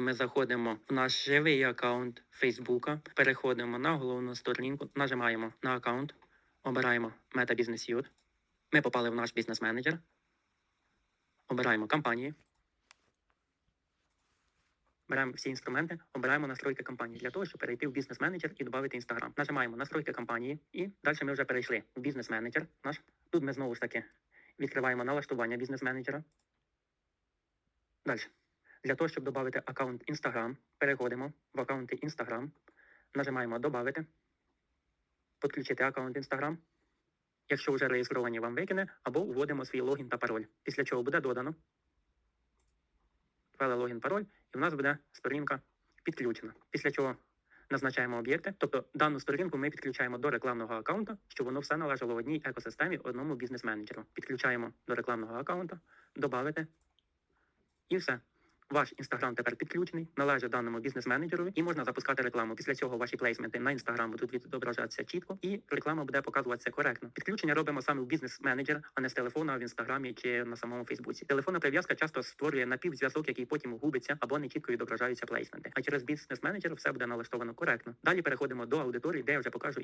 Ми заходимо в наш живий аккаунт Фейсбука, переходимо на головну сторінку, нажимаємо на аккаунт, обираємо Meta Business Youth. Ми попали в наш бізнес-менеджер. Обираємо кампанії. Беремо всі інструменти, обираємо настройки кампанії для того, щоб перейти в бізнес-менеджер і додати Інстаграм. Нажимаємо настройки кампанії і далі ми вже перейшли в бізнес-менеджер наш. Тут ми знову ж таки відкриваємо налаштування бізнес-менеджера. Далі. Для того, щоб додати аккаунт Instagram, переходимо в аккаунти Instagram, нажимаємо Добавити, підключити аккаунт Instagram. Якщо вже реєстровані, вам викине, або вводимо свій логін та пароль. Після чого буде додано. Ввели логін, пароль, і в нас буде сторінка підключена. Після чого назначаємо об'єкти. Тобто дану сторінку ми підключаємо до рекламного аккаунта, щоб воно все належало в одній екосистемі одному бізнес-менеджеру. Підключаємо до рекламного аккаунта, додати. І все. Ваш інстаграм тепер підключений, належить даному бізнес-менеджерові і можна запускати рекламу. Після цього ваші плейсменти на інстаграм будуть відображатися чітко, і реклама буде показуватися коректно. Підключення робимо саме в бізнес-менеджер, а не з телефона в інстаграмі чи на самому Фейсбуці. Телефонна прив'язка часто створює напівзв'язок, який потім губиться або не чітко відображаються плейсменти. А через бізнес-менеджер все буде налаштовано коректно. Далі переходимо до аудиторії, де я вже покажу